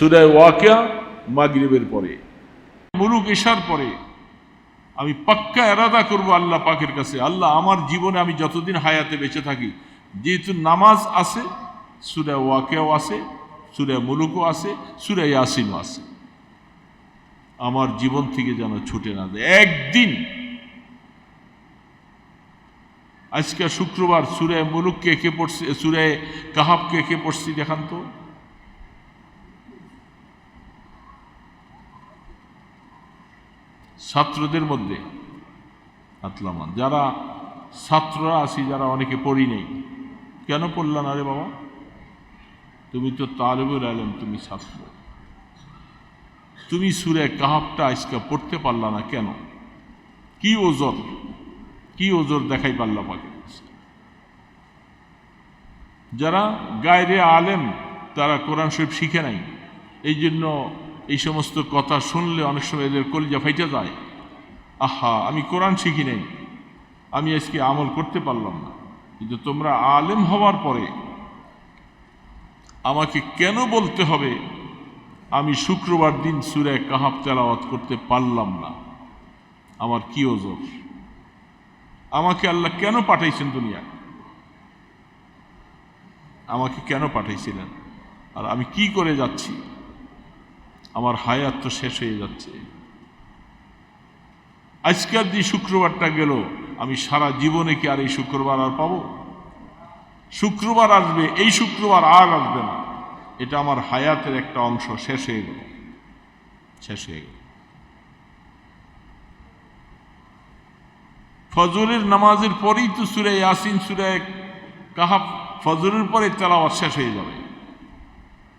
সুরায় ওয়াকিয়া মাগরিবের পরে। মুলুক এশার পরে। আমি পাক্কা এরাদা করব আল্লাহ পাকের কাছে। আল্লাহ আমার জীবনে আমি যতদিন হায়াতে বেঁচে থাকি, যেহেতু নামাজ আছে সুরা ওয়াকেও আছে সুরা মুলুকও আছে সুরা ইয়াসিনও আছে। আমার জীবন থেকে যেন ছুটে না দেয় একদিন আজকে শুক্রবার সুরায় মুলুককে কে পড়ছি, সুরায় কাহাবকে কে পড়ছি দেখান তো। ছাত্রদের মধ্যে আতলামান। যারা ছাত্ররা আছি, যারা অনেকে পড়ি নেই। কেন পড়ল না রে বাবা? তুমি তো তালেবুল আলম, তুমি ছাত্র। তুমি সুরে কাহাবটা আজকে পড়তে পারলা না কেন? কি ওজোর? কি ওজোর দেখাই পারলা পাকে? যারা গায়রে আলেম, তারা কোরআন শরীফ শিখে নাই। এই জন্য এই সমস্ত কথা শুনলে অনেক সময় এদের কলিজা ফাইটে যায়। আহা, আমি কোরআন শিখি নাই। আমি আজকে আমল করতে পারলাম না। কিন্তু তোমরা আলেম হওয়ার পরে আমাকে কেন বলতে হবে? আমি শুক্রবার দিন সুরে কাহাব তেলাওয়াত করতে পারলাম না। আমার কি ওজোর? আমাকে আল্লাহ কেন পাঠাইছেন দুনিয়া আমাকে কেন পাঠাইছিলেন? আর আমি কি করে যাচ্ছি? আমার হায়াত তো শেষ হয়ে যাচ্ছে। আজকের যে শুক্রবারটা গেল, আমি সারা জীবনে কি আর এই শুক্রবার আর পাবো? শুক্রবার আসবে, এই শুক্রবার আর আসবে না। এটা আমার হায়াতের একটা অংশ, শেষ হয়ে গেল। শেষ হয়ে গেল। ফজরের নামাজের পরেই তো সুরে ইয়াসিন, সুরে কাহাব ফজরের পরে তেলাওয়াত শেষ হয়ে যাবে।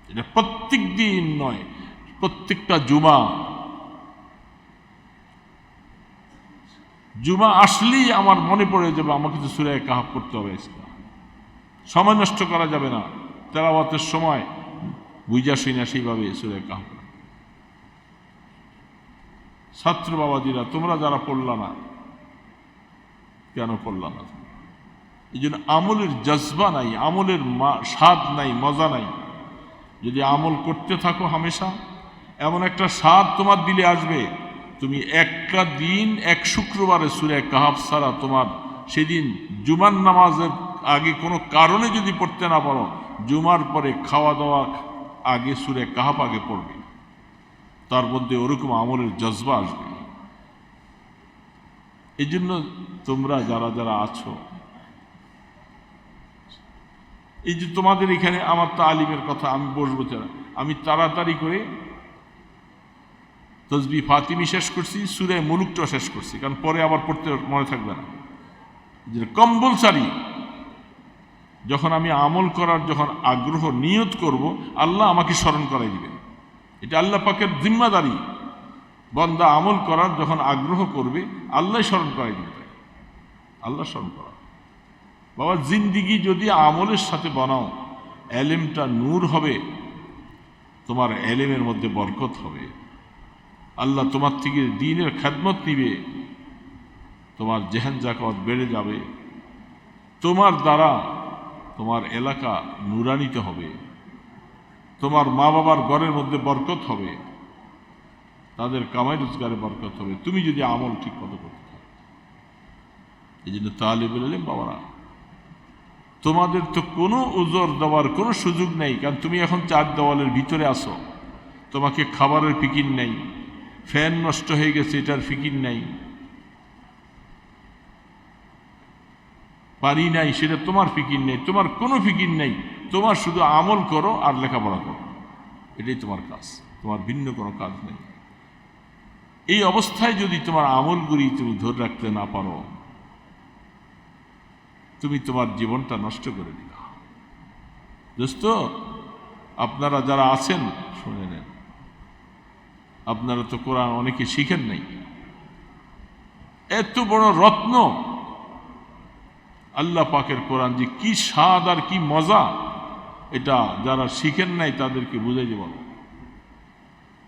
এটা প্রত্যেক দিন নয় প্রত্যেকটা জুমা। জুমা আসলেই আমার মনে পড়ে যাবে, আমাকে তো সুরে কাহাব করতে হবে সময় নষ্ট করা যাবে না। তেলাওয়াতের সময় বুঝা শুই না সেইভাবে সুরে কাহাব ছাত্র বাবাজিরা, তোমরা যারা পড়লা না, কেন পড়লা না? এই জন্য আমলের জজবা নাই, আমলের স্বাদ নাই, মজা নাই। যদি আমল করতে থাকো হামেশা এমন একটা স্বাদ তোমার দিলে আসবে। তুমি একটা দিন, এক শুক্রবারে সুরে কাহাব ছাড়া তোমার সেদিন জুমার নামাজের আগে কোনো কারণে যদি পড়তে না পারো, জুমার পরে খাওয়া দাওয়া আগে সুরে কাহাব আগে পড়বে। তার মধ্যে ওরকম আমলের জজবা আসবে। এই জন্য তোমরা যারা যারা আছো, এই যে তোমাদের এখানে আমার তালিমের কথা আমি বসবো আমি তাড়াতাড়ি করে তসবি ফাতিমি শেষ করছি, সুরে মুলুকটা শেষ করছি, কারণ পরে আবার পড়তে মনে থাকবে না। যে কম্বলসারি যখন আমি আমল করার যখন আগ্রহ নিয়ত করব, আল্লাহ আমাকে স্মরণ করাই দিবেন। এটা আল্লাহ পাকের জিম্মাদারি। বন্দা আমল করার যখন আগ্রহ করবে, আল্লাহ স্মরণ করাই দিবে আল্লাহ স্মরণ করা বাবা, জিন্দিগি যদি আমলের সাথে বানাও, এলেমটা নূর হবে, তোমার এলেমের মধ্যে বরকত হবে। আল্লাহ তোমার থেকে দিনের খেদমত নিবে। তোমার জেহান জাকত বেড়ে যাবে। তোমার দ্বারা তোমার এলাকা নুরানিতে হবে। তোমার মা বাবার ঘরের মধ্যে বরকত হবে। তাদের কামাই রোজগারে বরকত হবে। তুমি যদি আমল ঠিক মতো করতে থাকো। এই জন্য তালিব এলেম বাবারা, তোমাদের তো কোনো ওজোর দেওয়ার কোনো সুযোগ নেই। কারণ তুমি এখন চার দেওয়ালের ভিতরে আসো তোমাকে খাবারের ফিকির নেই। ফ্যান নষ্ট হয়ে গেছে, এটার ফিকির নেই। পারি নাই, সেটা তোমার ফিকির নেই, তোমার কোনো ফিকির নেই। তোমার শুধু আমল করো আর লেখাপড়া করো। এটাই তোমার কাজ, তোমার ভিন্ন কোনো কাজ নেই। এই অবস্থায় যদি তোমার আমলগুলি তুমি ধরে রাখতে না পারো, তুমি তোমার জীবনটা নষ্ট করে দিলা। দোস্ত, আপনারা যারা আছেন, শুনে নেন। আপনারা তো কোরআন অনেকে শিখেন নাই। এত বড় রত্ন। আল্লাহ পাকের কোরআন যে কি স্বাদ আর কি মজা। এটা যারা শিখেন নাই তাদেরকে বুঝাইতে বলো।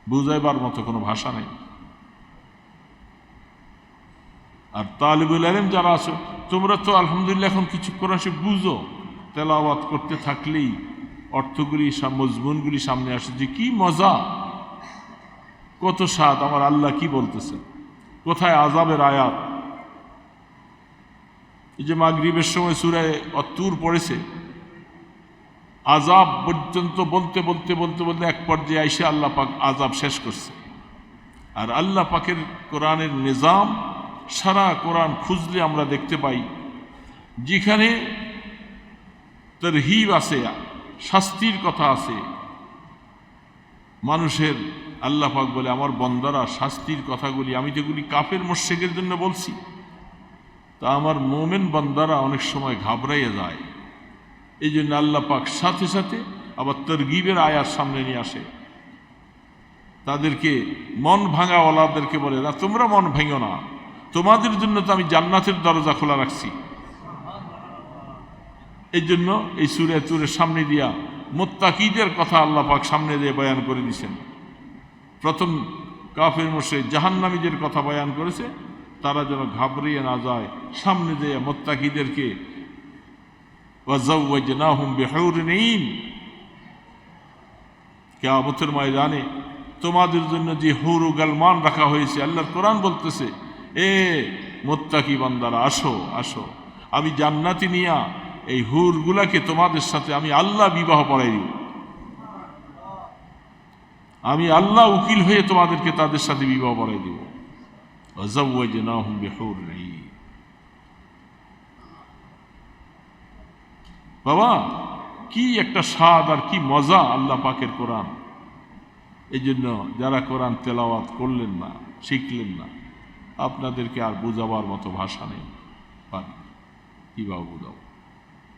বুঝাইবার মতো কোনো ভাষা নেই। আর তালিবুল আলম যারা আছো, তোমরা তো আলহামদুলিল্লাহ এখন কিছু কোরআন সে বুঝো। তেলাওয়াত করতে থাকলেই অর্থগুলি মজমুনগুলি সামনে আসে যে কি মজা। কত স্বাদ, আমার আল্লাহ কি বলতেছে কোথায় আজাবের আয়াত? এই যে মাগরিবের সময় সুরায় অতুর পড়েছে আজাব পর্যন্ত বলতে বলতে বলতে বলতে এক পর্যায়ে আইসে আল্লাহ পাক আজাব শেষ করছে। আর আল্লাহ পাকের কোরআনের নিজাম সারা কোরআন খুঁজলে আমরা দেখতে পাই, যেখানে তরহিব আছে, শাস্তির কথা আছে, মানুষের আল্লাহ পাক বলে, আমার বন্দারা, শাস্তির কথাগুলি, আমি যেগুলি কাফের মোর্শেকের জন্য বলছি, তা আমার মোমেন বন্দারা অনেক সময় ঘাবড়াইয়া যায়। এই জন্য আল্লাহ পাক সাথে সাথে আবার তরগিবের আয়ার সামনে নিয়ে আসে। তাদেরকে, মন ভাঙাওয়ালাদেরকে বলে, না, তোমরা মন ভেঙো না। তোমাদের জন্য তো আমি জান্নাতের দরজা খোলা রাখছি। এই জন্য এই সুরে তুরের সামনে দিয়া মোত্তাকিদের কথা আল্লাহ পাক সামনে দিয়ে বয়ান করে দিছেন। প্রথম কাফের মোশে জাহান্নামীদের কথা বয়ান করেছে, তারা যেন ঘাবড়িয়ে না যায়, সামনে দিয়ে মোত্তাকিদেরকে। কেয়ামতের ময়দানে তোমাদের জন্য যে হৌরু গালমান রাখা হয়েছে, আল্লাহর কোরআন বলতেছে, এ মোত্তাকি বান্দারা, আসো আসো। আমি জান্নাতি নিয়া এই হুরগুলাকে তোমাদের সাথে আমি আল্লাহ বিবাহ পড়াই দিব। আমি আল্লাহ উকিল হয়ে তোমাদেরকে তাদের সাথে বিবাহ পড়াই দিব। বাবা, কি একটা স্বাদ আর কি মজা আল্লাহ পাকের কোরআন। এই জন্য যারা কোরআন তেলাওয়াত করলেন না, শিখলেন না, আপনাদেরকে আর বোঝাবার মতো ভাষা নেই। পারেন কীভাবে বোঝাবো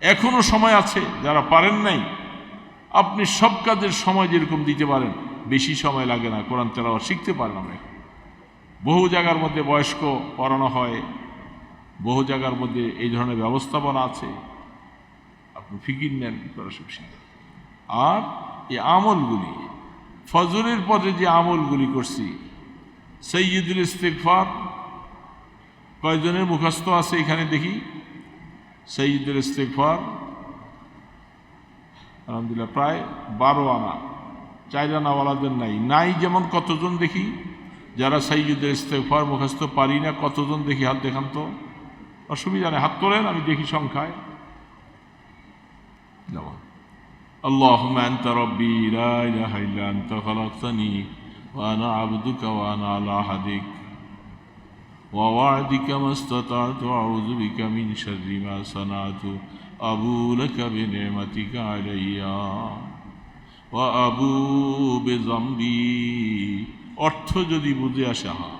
এখনও সময় আছে, যারা পারেন নাই আপনি সব কাজের সময় যেরকম দিতে পারেন, বেশি সময় লাগে না, কোরআন তেলাওয়াত শিখতে পারেন আমরা। বহু জায়গার মধ্যে বয়স্ক পড়ানো হয়, বহু জায়গার মধ্যে এই ধরনের ব্যবস্থাপনা আছে। আপনি ফিকির নেন স্কলারশিপ শিখেন আর এই আমলগুলি, ফজরের পরে যে আমলগুলি করছি, সৈয়দুল ইস্তেকফার কয়জনের মুখস্থ আছে এখানে দেখি? সৈয়দুল ইস্তেকফার আলহামদুলিল্লাহ প্রায় বারো আনা চার আনাওয়ালাদের নাই নাই যেমন কতজন দেখি যারা সৈয়দুল ইস্তেকফার মুখস্থ পারি না কতজন দেখি হাত দেখান তো অসুবিধা নেই হাত তোলেন আমি দেখি সংখ্যায় যেমন اللهم أنت ربي لا إله إلا أنت خلقتني وأنا عبدك وأنا على عهدك ووعدك ما استطعت وأعوذ بك من شر ما صنعت أبو لك بنعمتك علي وأبو بذنبي অর্থ যদি বুঝে আসে হা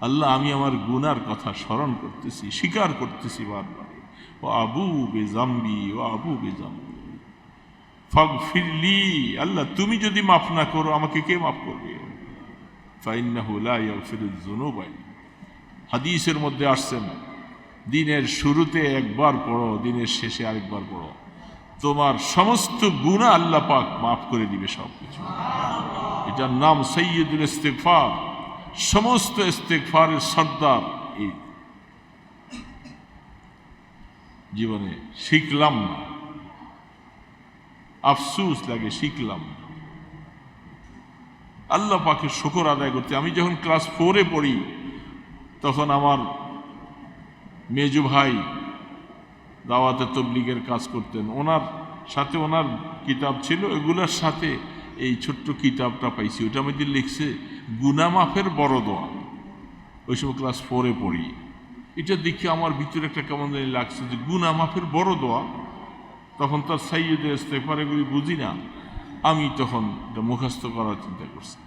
আল্লাহ আমি আমার গুনার কথা স্মরণ করতেছি স্বীকার করতেছি বারবার ও আবু বেজাম্বি ও আবু বেজাম্বি ফগ ফিরলি আল্লাহ তুমি যদি মাফ না করো আমাকে কে মাফ করবে হাদিসের মধ্যে আসছেন দিনের শুরুতে একবার পড়ো, দিনের শেষে আরেকবার পড়ো। তোমার সমস্ত গুণা আল্লাহ পাক মাফ করে দিবে সব কিছু এটার নাম সৈয়দুল ইস্তেকফার সমস্ত ইস্তেকফারের সর্দার এই। জীবনে শিখলাম না। আফসুস লাগে, শিখলাম আল্লাহ পাকে শুকর আদায় করতে। আমি যখন ক্লাস ফোরে পড়ি, তখন আমার মেজু ভাই দাওয়াতে তবলিগের কাজ করতেন। ওনার সাথে ওনার কিতাব ছিল, এগুলোর সাথে এই ছোট্ট কিতাবটা পাইছি। ওটা মধ্যে লিখছে গুনামাফের বড় দোয়া। ওই সময় ক্লাস ফোরে পড়ি। এটা দেখে আমার ভিতরে একটা কেমন জানি লাগছে যে গুনামাফের বড় দোয়া। তখন তার সাইয়েদের ইস্তেফার এগুলি বুঝি না। আমি তখন এটা মুখস্থ করার চিন্তা করছি।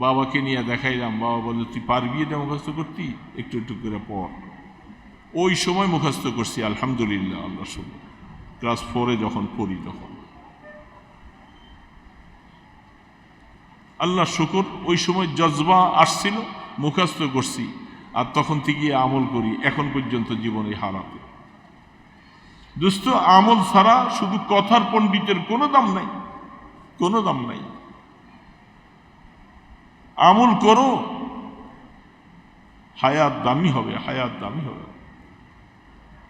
বাবাকে নিয়ে দেখাইলাম। বাবা বলল, তুই পারবি এটা মুখস্থ করতি? একটু একটু করে পড় ওই সময় মুখস্থ করছি, আলহামদুলিল্লাহ আল্লাহ শুভ ক্লাস ফোরে যখন পড়ি তখন। আল্লাহ শুকুর, ওই সময় জজবা আসছিল, মুখস্থ করছি, আর তখন থেকে আমল করি, এখন পর্যন্ত জীবনে হারাতে। দোস্ত আমল ছাড়া শুধু কথার পণ্ডিতের কোনো দাম নাই, কোনো দাম নাই। আমল করো। হায়াত দামি হবে, হায়াত দামি হবে।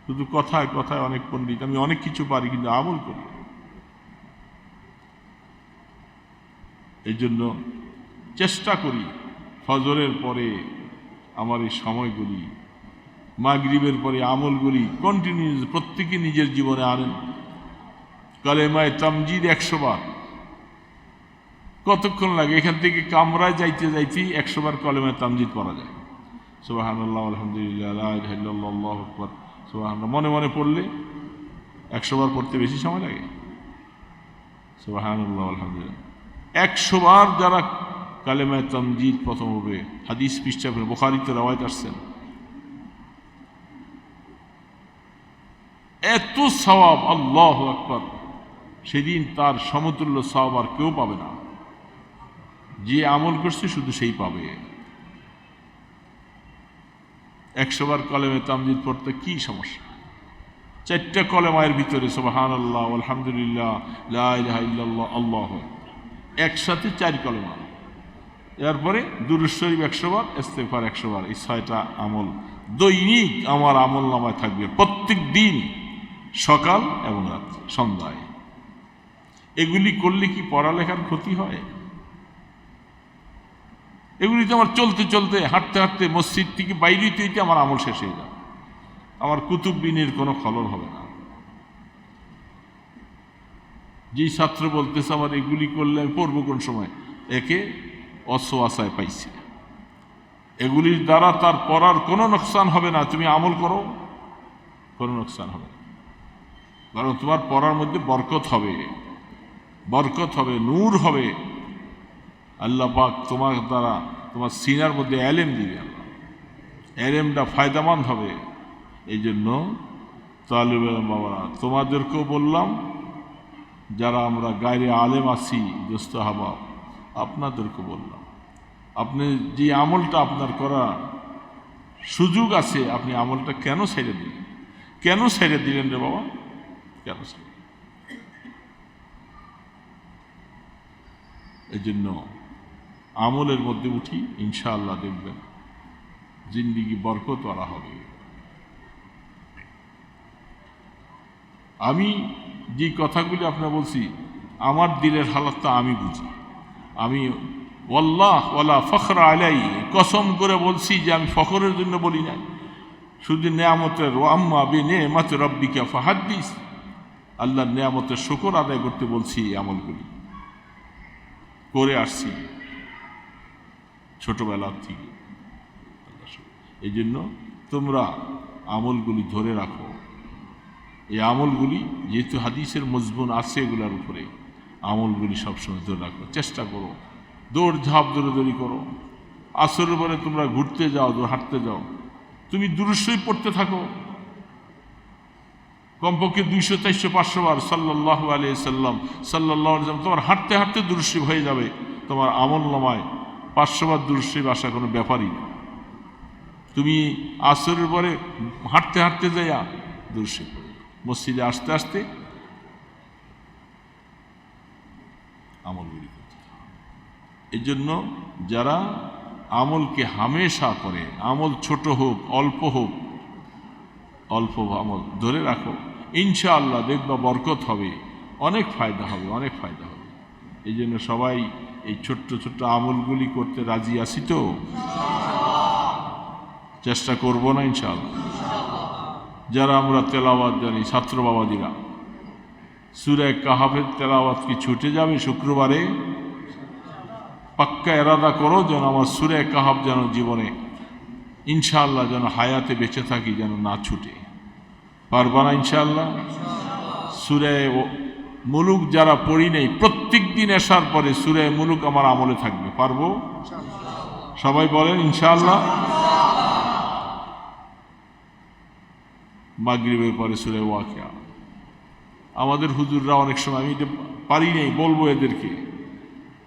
শুধু কথায় কথায় অনেক পণ্ডিত, আমি অনেক কিছু পারি, কিন্তু আমল করি। এই জন্য চেষ্টা করি ফজরের পরে আমার এই সময়গুলি, মাগরিবের পরে আমলগুলি কন্টিনিউ প্রত্যেকে নিজের জীবনে আনেন। কালেমায় তামজিদ একশো বার। কতক্ষণ লাগে? এখান থেকে কামরায় যাইতে যাইতেই একশো বার কলেমায় তামজিদ পড়া যায়। সুবাহান আল্লাহ আলহামদুলিল্লাহ আকবর। সুবাহান মনে মনে পড়লে একশো বার পড়তে বেশি সময় লাগে। সুবাহান আল্লাহ আলহামদুলিল্লাহ। একশো বার যারা কালেমায় তামজিদ প্রথম হবে, হাদিস পৃষ্ঠা বোখারিতে রাওয়ায়ত আসছেন এত সওয়াব, আল্লাহ আকবর। সেদিন তার সমতুল্য সওয়াব আর কেউ পাবে না। যে আমল করছে শুধু সেই পাবে। একশো বার কলেমে তামজিদ পড়তে কি সমস্যা? চারটা কলেমায়ের ভিতরে সোবাহান আল্লাহ আলহামদুলিল্লাহ, লা ইলাহা আল্লাহ একসাথে চার কলেমা। এরপরে দুরুদ শরীফ একশো বার ইস্তেফার একশো বার এই ছয়টা আমল। দৈনিক আমার আমল নামায় থাকবে প্রত্যেক দিন, সকাল এবং রাত, সন্ধ্যায়। এগুলি করলে কি পড়ালেখার ক্ষতি হয়? এগুলি তো আমার চলতে চলতে, হাঁটতে হাঁটতে মসজিদ থেকে বাইরে তৈতে আমার আমল শেষ হয়ে যাবে। আমার কুতুব বিনের কোনো খলল হবে না। যেই ছাত্র বলতেছে, আমার এগুলি করলে আমি পড়ব কোন সময়? একে অসোয়াশায় পাইছি। এগুলির দ্বারা তার পড়ার কোনো নোকসান হবে না। তুমি আমল করো, কোনো নোকসান হবে কারণ তোমার পড়ার মধ্যে বরকত হবে। বরকত হবে, নূর হবে। আল্লাহ পাক তোমার দ্বারা তোমার সিনার মধ্যে অ্যালেম দিবে আল্লাহ। অ্যালেমটা ফায়দামান হবে। এই জন্য তালিব বাবারা, তোমাদেরকেও বললাম, যারা আমরা গায়ে আলেম আছি, দোস্ত হাবাব আপনাদেরকে বললাম, আপনি যে আমলটা আপনার করা সুযোগ আছে, আপনি আমলটা কেন ছেড়ে দিলেন? কেন ছেড়ে দিলেন রে বাবা? কেন ছেড়ে এই জন্য আমলের মধ্যে উঠি, ইনশাআল্লাহ দেখবেন জিন্দিগি বরকত করা হবে। আমি যে কথাগুলি আপনার বলছি, আমার দিলের হালাতটা আমি বুঝি। আমি ওয়াল্লাহ, ওয়ালা ফখর আলাই কসম করে বলছি যে আমি ফখরের জন্য বলি না শুধু নেয়ামতের আম্মা বে নেয়ামত রব্বিকা ফাহাদ্দিস, আল্লাহর নেয়ামতের শকর আদায় করতে বলছি এই আমলগুলি। করে আসছি। ছোটবেলার থেকে। এই জন্য তোমরা আমলগুলি ধরে রাখো। এই আমলগুলি যেহেতু হাদিসের মজবুন আছে এগুলোর উপরে, আমলগুলি সবসময় ধরে রাখো, চেষ্টা করো। দৌড় ঝাঁপ দৌড়াদৌড়ি করো। আসরের পরে তোমরা ঘুরতে যাও হাঁটতে যাও। তুমি দূরস্বই পড়তে থাকো। কমপক্ষে দুইশো, চারশো, পাঁচশো বার সাল্লাহ আলি সাল্লাম সাল্লাহ তোমার হাঁটতে হাঁটতে দূরস্বী হয়ে যাবে। তোমার আমল নামায় পাঁচশো বার দূরস্বী আসা কোনো ব্যাপারই না। তুমি আসরের পরে হাঁটতে হাঁটতে যাইয়া দূরস্বী মসজিদে আসতে আসতে আমলগুলি এই জন্য যারা আমলকে হামেশা করে, আমল ছোট হোক, অল্প হোক, অল্প আমল ধরে রাখো, ইনশাআল্লাহ দেখবা বরকত হবে, অনেক ফায়দা হবে, অনেক ফায়দা হবে। এই জন্য সবাই এই ছোট্ট ছোট্ট আমলগুলি করতে রাজি আছি তো? চেষ্টা করব না ইনশাআল্লাহ। যারা আমরা তেলাওয়াত জানি, ছাত্র বাবাদিরা সুরায় কাহাফের তেলাওয়াত কি ছুটে যাবে শুক্রবারে? পাক্কা এরাদা করো যেন আমার সুরে কাহাব যেন জীবনে, ইনশাআল্লাহ যেন হায়াতে বেঁচে থাকি যেন না ছুটে। পারবা না ইনশাআল্লাহ? সুরে মুলুক যারা পড়ি নেই, প্রত্যেক দিন আসার পরে সুরে মুলুক আমার আমলে থাকবে। পারব? সবাই বলেন, ইনশাআল্লাহ। মাগরিবের পরে সুরে ওয়াকিয়া। আমাদের হুজুররা অনেক সময়, আমি পারি নাই, বলব এদেরকে।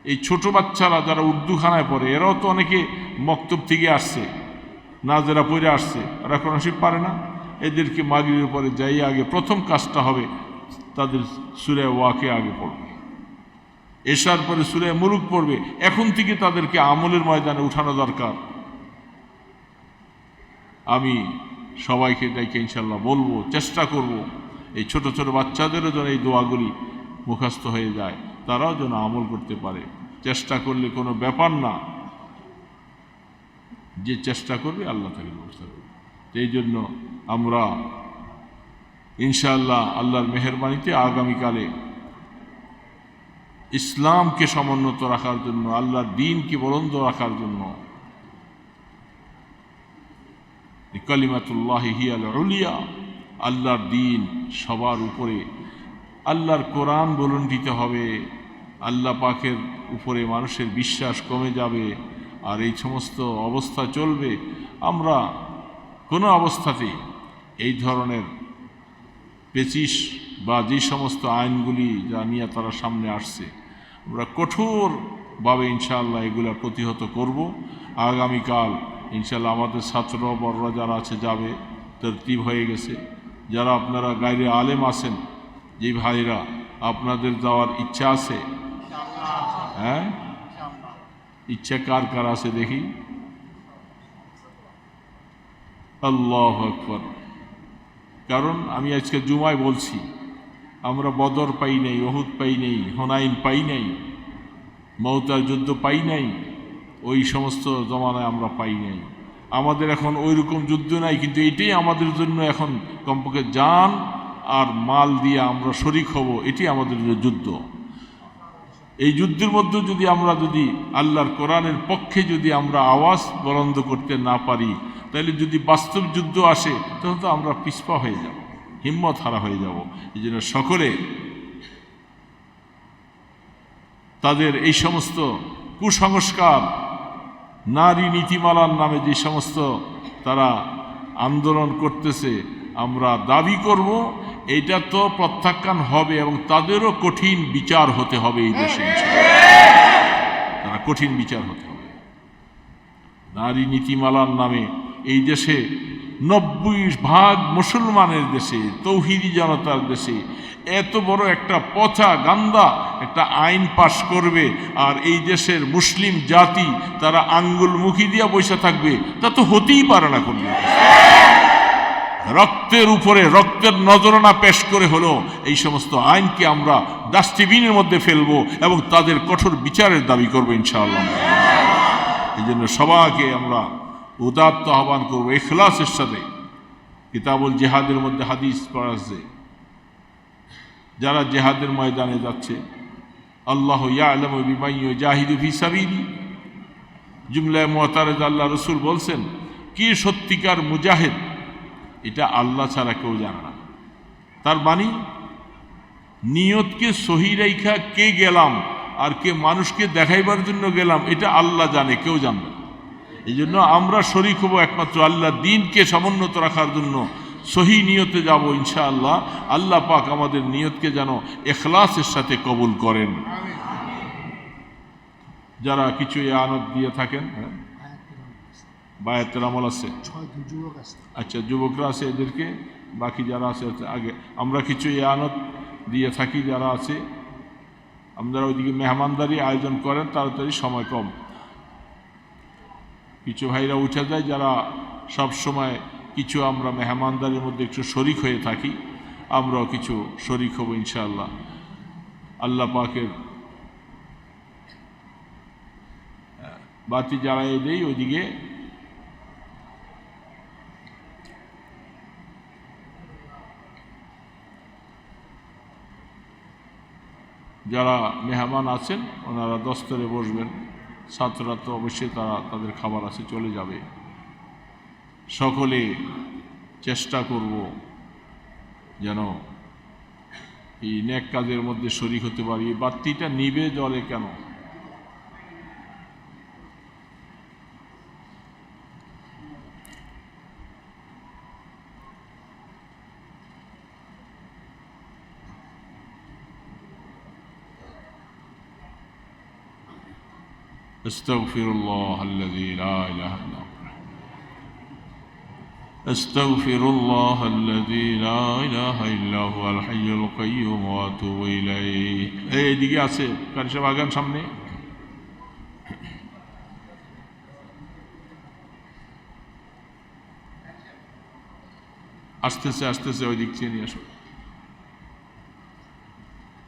এই ছোট বাচ্চারা যারা উর্দুখানায় পড়ে, এরাও তো অনেকে মক্তব থেকে আসছে না যারা পড়ে আসছে, ওরা কোরআন পারে না। এদেরকে মাগরিবের পরে যাই আগে প্রথম কাজটা হবে তাদের সুরে ওয়াকে আগে পড়বে। এসার পরে সুরে মুরুক পড়বে। এখন থেকে তাদেরকে আমলের ময়দানে উঠানো দরকার। আমি সবাইকে ডাইকে ইনশাল্লাহ বলব, চেষ্টা করব এই ছোট ছোট বাচ্চাদেরও যেন এই দোয়াগুলি মুখস্থ হয়ে যায়, তারাও যেন আমল করতে পারে। চেষ্টা করলে কোনো ব্যাপার না। যে চেষ্টা করবে আল্লাহ তাকে ব্যবস্থা করবে। এই জন্য আমরা ইনশাআল্লাহ আল্লাহর মেহরবানিতে আগামীকালে ইসলামকে সমুন্নত রাখার জন্য, আল্লাহর দিনকে বলন্দ রাখার জন্য কালিমাতুল্লাহ হিয়াল উলিয়া, আল্লাহর দিন সবার উপরে, আল্লাহর কোরআন দিতে হবে, আল্লাহ পাকের উপরে মানুষের বিশ্বাস কমে যাবে, আর এই সমস্ত অবস্থা চলবে। আমরা কোনো অবস্থাতেই এই ধরনের পেচিস বা যে সমস্ত আইনগুলি যা নিয়ে তারা সামনে আসছে, আমরা কঠোরভাবে ইনশাআল্লাহ এগুলা প্রতিহত করব। আগামীকাল ইনশাআল্লাহ আমাদের ছাত্র বড়রা যারা আছে যাবে, তরতিব হয়ে গেছে। যারা আপনারা গাইরে আলেম আছেন, যে ভাইরা আপনাদের যাওয়ার ইচ্ছা আছে হ্যাঁ? ইচ্ছা কার কার আছে দেখি? আল্লাহ আকবর। কারণ আমি আজকে জুমায় বলছি, আমরা বদর পাই নাই ওহুদ পাই নাই, হোনাইন পাই নাই, মৌতার যুদ্ধ পাই নাই, ওই সমস্ত জমানায় আমরা পাই নাই। আমাদের এখন ওই রকম যুদ্ধ নাই, কিন্তু এটাই আমাদের জন্য এখন কমপক্ষে যান আর মাল দিয়ে আমরা শরিক হব এটি আমাদের যুদ্ধ। এই যুদ্ধের মধ্যে যদি আমরা যদি আল্লাহর কোরআনের পক্ষে যদি আমরা আওয়াজ বলন্দ করতে না পারি তাহলে যদি বাস্তব যুদ্ধ আসে, তাহলে তো আমরা পিছপা হয়ে যাব, হিম্মত হারা হয়ে যাব। এই জন্য সকলে তাদের এই সমস্ত কুসংস্কার, নারী নীতিমালার নামে যে সমস্ত তারা আন্দোলন করতেছে, আমরা দাবি করব, এটা তো প্রত্যাখ্যান হবে এবং তাদেরও কঠিন বিচার হতে হবে এই দেশে তারা কঠিন বিচার হতে হবে। নারী নীতিমালার নামে এই দেশে নব্বই ভাগ মুসলমানের দেশে, তৌহিদি জনতার দেশে। এত বড় একটা পচা গান্দা একটা আইন পাশ করবে আর এই দেশের মুসলিম জাতি তারা আঙ্গুল মুখি দিয়া বসে থাকবে, তা তো হতেই পারে না কোনো। রক্তের উপরে রক্তের নজরানা পেশ করে হলো এই সমস্ত আইনকে আমরা ডাস্টবিনের মধ্যে ফেলব এবং তাদের কঠোর বিচারের দাবি করব ইনশাআল্লাহ। এই জন্য সবাইকে আমরা উদাত্ত আহ্বান করব, এখলাসের সাথে। কিতাবুল জেহাদের মধ্যে হাদিস পড়া পড়াচ্ছে যারা জেহাদের ময়দানে যাচ্ছে, আল্লাহ ইয়ালাম বিমাইয় জাহিদু ফি সাবিলি। জুমলায় মোহতারেজ আল্লাহ রসুল বলছেন, কি সত্যিকার মুজাহিদ? এটা আল্লাহ ছাড়া কেউ জানে না। তার বাণী নিয়তকে সহি রেখা কে গেলাম আর কে মানুষকে দেখাইবার জন্য গেলাম, এটা আল্লাহ জানে, কেউ জানবে এই জন্য আমরা শরিক হব একমাত্র আল্লাহ দিনকে সমুন্নত রাখার জন্য। সহি নিয়তে যাব ইনশাআল্লাহ। আল্লাহ পাক আমাদের নিয়তকে যেন এখলাসের সাথে কবুল করেন। যারা কিছু এ আনত দিয়ে থাকেন হ্যাঁ? বায়াতের আমল আছে? আচ্ছা যুবকরা আছে এদেরকে? বাকি যারা আছে আগে আমরা কিছু এ আনত দিয়ে থাকি যারা আছে। আপনারা ওইদিকে মেহমানদারি আয়োজন করেন তাড়াতাড়ি সময় কম। কিছু ভাইরা উঠে যায় যারা সব সময় কিছু আমরা মেহমানদারির মধ্যে একটু শরিক হয়ে থাকি, আমরাও কিছু শরিক হব ইনশাআল্লাহ। আল্লাহ পাকের বাতি জ্বালাইয়ে দেই ওইদিকে যারা মেহমান আছেন, ওনারা দস্তরে বসবেন। ছাত্ররা তো অবশ্যই তারা তাদের খাবার আছে, চলে যাবে। সকলে চেষ্টা করব যেন এই নেক কাজের মধ্যে শরিক হতে পারি। বাতিটা নিবে জলে কেন? استغفر الله الذي لا اله الا هو استغفر الله الذي لا اله الا هو الحي القيوم واتوب اليه এইদিকে আছে কারি সাহেব আগান সামনে আসতেছে আসতেছে ওই দিক চেয়ে নিয়ে আসো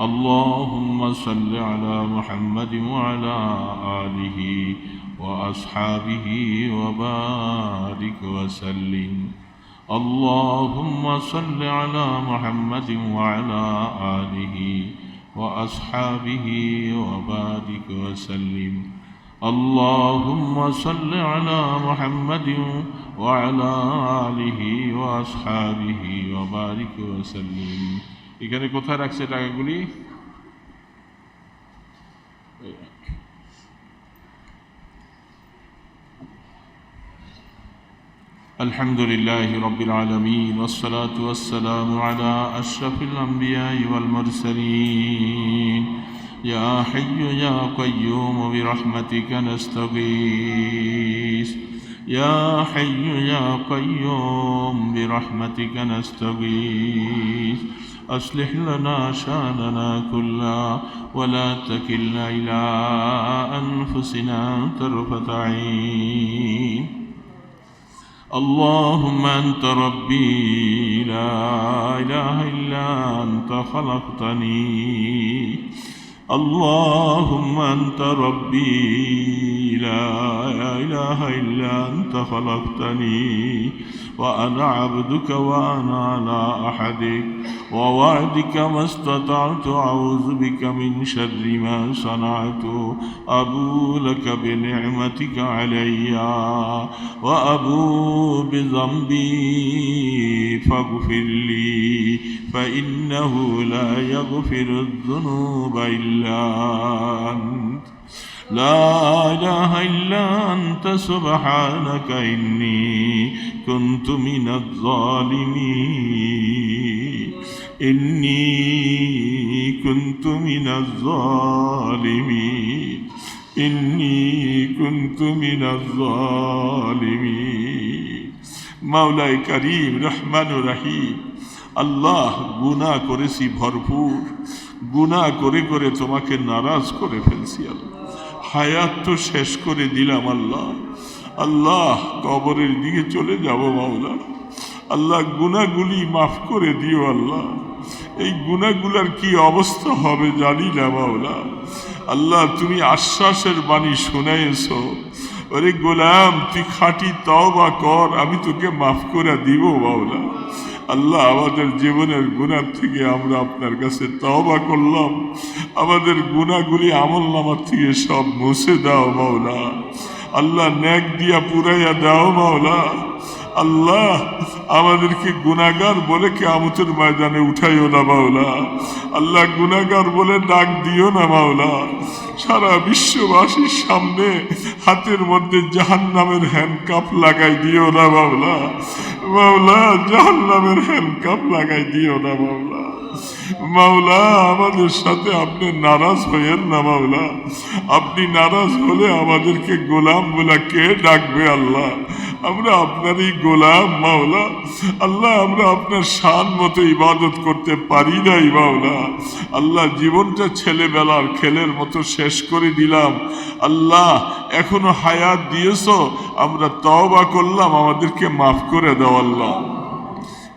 اللهم صل على محمد وعلى آله وأصحابه وبارك وسلم. اللهم صل على محمد وعلى آله وأصحابه وبارك وسلم. اللهم صل على محمد وعلى آله وأصحابه وبارك وسلم. এখানে কোথায় রাখছে টাকাগুলি الحمد لله رب العالمين والصلاة والسلام على أشرف الأنبياء والمرسلين يا حي يا قيوم برحمتك نستغيث يا حي يا قيوم برحمتك نستغيث أصلح لنا شأننا كلا ولا تكلنا إلى أنفسنا طرفة عين. اللهم أنت ربي لا إله إلا أنت خلقتني. اللهم أنت ربي لا إله إلا أنت خلقتني وأنا عبدك وأنا على أحدك. ووعدك ما استطعت أعوذ بك من شر ما صنعت. أبو لك بنعمتك علي وأبو بذنبي فاغفر لي فإنه لا يغفر الذنوب إلا أنت. لا إله إلا أنت سبحانك إني كنت من الظالمين إني كنت من الظالمين إني كنت من الظالمين মাওলাই করিম রহমান রহিম আল্লাহ গুনাহ করেছি ভরপুর গুনাহ করে করে তোমাকে নারাজ করে ফেলছি আল্লাহ হায়াত তো শেষ করে দিলাম আল্লাহ। আল্লাহ কবরের দিকে চলে যাব মাওলা আল্লাহ গুনাগুলি মাফ করে দিও আল্লাহ। এই গুনাগুলার কি অবস্থা হবে জানি না মাওলা আল্লাহ তুমি আশ্বাসের বাণী শুনাইছ ওরে গোলাম, তুই খাঁটি তওবা কর, আমি তোকে মাফ করে দিব মাওলা আল্লাহ আমাদের জীবনের গুণার থেকে আমরা আপনার কাছে তওবা করলাম। আমাদের গুণাগুলি আমল নামার থেকে সব মুছে দাও মাওলা। আল্লাহ ন্যাক দিয়া পুরাইয়া দাও মাওলা। আল্লাহ আমাদেরকে গুনাগার বলে কেমতের ময়দানে উঠাইও না মাওলা। আল্লাহ গুনাগার বলে ডাক দিও না মাওলা। সারা বিশ্ববাসীর সামনে হাতের মধ্যে জাহান নামের হ্যান্ডকাপ লাগাই দিও না মাওলা। মাওলা জাহান্নামের হ্যান্ডকাপ লাগাই দিও না মাওলা। মাওলা, আমাদের সাথে আপনি নারাজ হইয়েন না মাওলা। আপনি নারাজ হলে আমাদেরকে গোলাম বলা কে ডাকবে আল্লাহ? আমরা আপনারই গোলাম মাওলা। আল্লাহ, আমরা আপনার শান মতো ইবাদত করতে পারি নাই মাওলা। আল্লাহ, জীবনটা ছেলেবেলার খেলের মতো শেষ করে দিলাম। আল্লাহ, এখনও হায়াত দিয়েছ, আমরা তওবা করলাম, আমাদেরকে মাফ করে দাও আল্লাহ।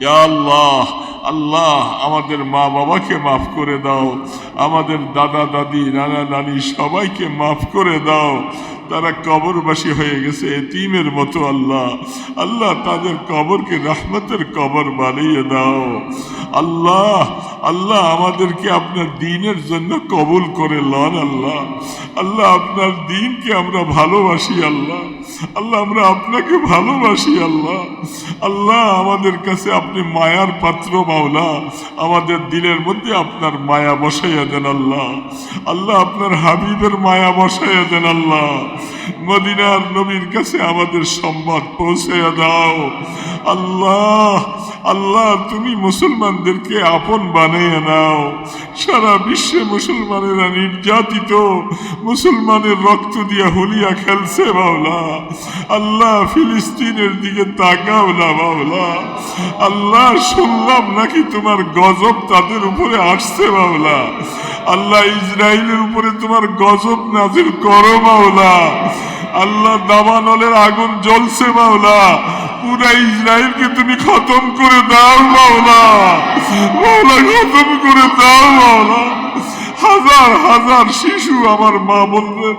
আল্লাহ আল্লাহ, আমাদের মা বাবাকে মাফ করে দাও। আমাদের দাদা, দাদি, নানা, নানি সবাইকে মাফ করে দাও। তারা কবরবাসী হয়ে গেছে, এতিমের মতো আল্লাহ। আল্লাহ তাদের কবরকে রহমতের কবর বানিয়ে দাও। আল্লাহ আল্লাহ আমাদেরকে আপনার দিনের জন্য কবুল করে লন আল্লাহ। আল্লাহ আপনার দিনকে আমরা ভালোবাসি আল্লাহ। আল্লাহ আমরা আপনাকে ভালোবাসি আল্লাহ। আল্লাহ আমাদের কাছে আপনি মায়ার পাত্র মাওলা। আমাদের দিলের মধ্যে আপনার মায়া বসাইয়া দেন আল্লাহ। আল্লাহ আপনার হাবিবের মায়া বসাইয়া দেন আল্লাহ। মদিনার নবীর কাছে আমাদের সম্বাদ পৌঁছে দাও। আল্লাহ আল্লাহ, তুমি মুসলমানদেরকে আপন বানিয়ে নাও। সারা বিশ্বে মুসলমানেরা নির্যাতিত। মুসলমানের রক্ত দিয়া হুলিয়া খেলছে বাউলা আল্লাহ, ফিলিস্তিনের দিকে তাকাও না বাউলা আল্লাহ শুনলাম নাকি তোমার গজব তাদের উপরে আসছে, মাওলা? আল্লাহ ইসরায়েলের উপরে তোমার গজব নাজির করো, মাওলা। আল্লাহ দাবানলের আগুন জ্বলছে, মাওলা। পুরা ইসরায়েলকে তুমি খতম করে দাও, মাওলা। মাওলা, খতম করে দাও, মাওলা। হাজার হাজার শিশু আমার মা বললেন,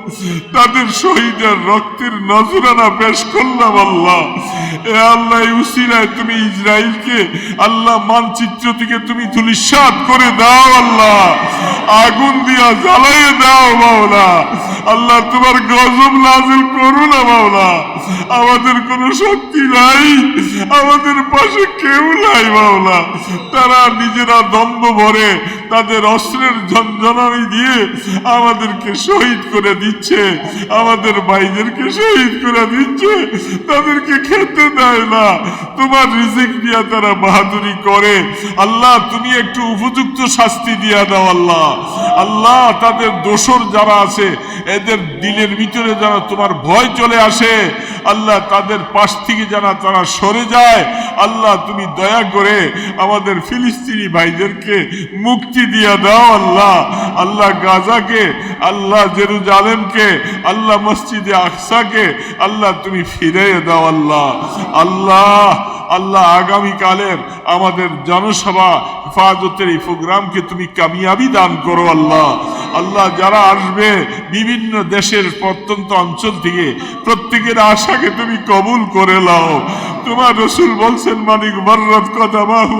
তাদের শহীদের রক্তের নজরানা পেশ করলাম আল্লাহ। এ আল্লাহ, এই উসিলায় তুমি ইসরায়েলকে আল্লাহ মানচিত্র থেকে তুমি ধুলিসাত করে দাও আল্লাহ। আগুন দিয়া জ্বালাইয়ে দাও মাওলা। আল্লাহ, তোমার গজব নাজিল করো না মাওলা। আমাদের কোনো শক্তি নাই, আমাদের পাশে কেউ নাই মাওলা। তারা নিজেরা দ্বন্দ্ব ভরে তাদের অস্ত্রের ঝঞ্ঝনানি দিয়ে আমাদেরকে শহীদ করে দিচ্ছে। আমাদের ভাইদেরকে শহীদ করে দিচ্ছে। তাদেরকে খেতে দেয় না। তোমার রিজিক দিয়া তারা বাহাদুরি করে। আল্লাহ, তুমি একটু উপযুক্ত শাস্তি দিয়া দাও আল্লাহ। আল্লাহ, তাদের দোসর যারা আছে, এদের দিলের ভিতরে যারা তোমার ভয় চলে আসে। আল্লাহ, তাদের পাশ থেকে যারা তারা সরে যায়। আল্লাহ, তুমি দয়া করে আমাদের ফিলিস্তিনি ভাইদেরকে মুক্তি দিয়া দাও আল্লাহ। আল্লাহ গাজাকে, আল্লাহ জেরুজালেমকে, আল্লাহ মসজিদে আকসাকে, আল্লাহ তুমি ফিরে দাও আল্লাহ। আল্লাহ আল্লাহ আগামীকালের আমাদের জনসভা হেফাজতের এই প্রোগ্রামকে তুমি কামিয়াবি দান করো আল্লাহ। আল্লাহ যারা আসবে বিভিন্ন দেশের প্রত্যন্ত অঞ্চল থেকে, প্রত্যেকের আশাকে তুমি কবুল করে লাও তোমার রসুল বলছেন, মানিক বর্রত কথা বাহু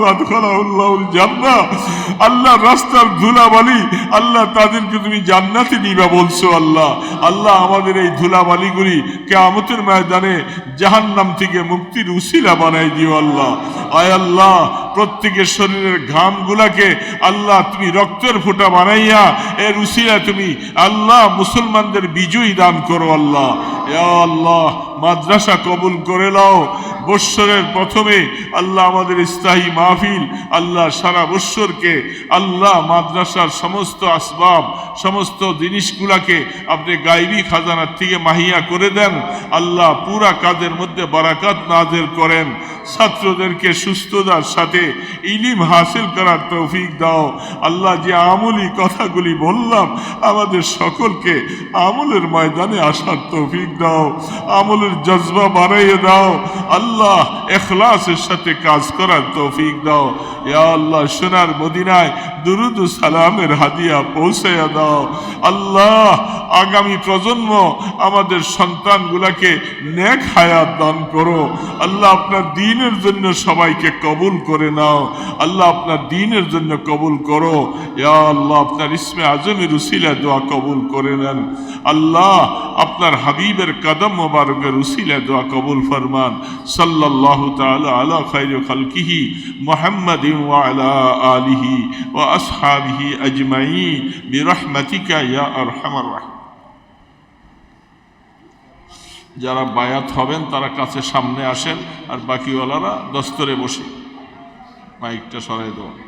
আল্লাহ রাস্তার ধুলাবালি আল্লাহ তাদেরকে তুমি জান্নাতে নিবা বলছো আল্লাহ। আল্লাহ আমাদের এই ধুলাবালিগুলি কেয়ামতের ময়দানে জাহান্নাম থেকে মুক্তির উসিলা বানাই দিও আল্লাহ। আয় আল্লাহ প্রত্যেকের শরীরের ঘামগুলাকে আল্লাহ তুমি রক্তের ফোঁটা বানাইয়া, এর উসিলা তুমি আল্লাহ মুসলমানদের বিজয়ী দান করো আল্লাহ। আল্লাহ, মাদ্রাসা কবুল করে নাও। বৎসরের প্রথমে আল্লাহ আমাদের স্থায়ী মাহফিল, আল্লাহ সারা বৎসরকে আল্লাহ মাদ্রাসার সমস্ত আসবাব, সমস্ত জিনিসগুলাকে আপনি গাইবি খাজানার থেকে মাহিয়া করে দেন। আল্লাহ পুরা কাজের মধ্যে বারাকাত নাজের করেন। ছাত্রদেরকে সুস্থতার সাথে ইলিম হাসিল করার তৌফিক দাও। আল্লাহ যে আমলি কথাগুলি বললাম, আমাদের সকলকে আমলের ময়দানে আসার তৌফিক দাও। আমলের জজবা বাড়াইয়ে দাও। আল্লাহ এখলাসের সাথে কাজ করার তৌফিক দাও। ইয়া আল্লাহ, সোনার মদিনায় দুরুদ সালামের হাদিয়া পৌঁছাইয়া দাও। আল্লাহ, আগামী প্রজন্ম আমাদের সন্তানগুলাকে নেক হায়াত দান করো। আল্লাহ, আপনার দিনের জন্য সবাইকে কবুল করে নাও। আল্লাহ আপনার দিনের জন্য কবুল করো। ইয়া আল্লাহ, আপনার ইসমে আজমের উসিলা দোয়া কবুল করে নেন। আল্লাহ, আপনার হাবিবের কদম মোবারকের উসিলা দোয়া কবুল ফরমান। সাল্লাল্লাহু তাআলা আলা খাইর খালকিহি মুহাম্মাদ আলিহি ও আসহাবিহি আজমাইন। বিরহমাতিকা ইয়া আরহামার রাহিম। যারা বায়াত হবেন, তারা কাছে সামনে আসেন আর বাকিওয়ালারা দস্তরে বসে। মাইকটা সরাই দেওয়া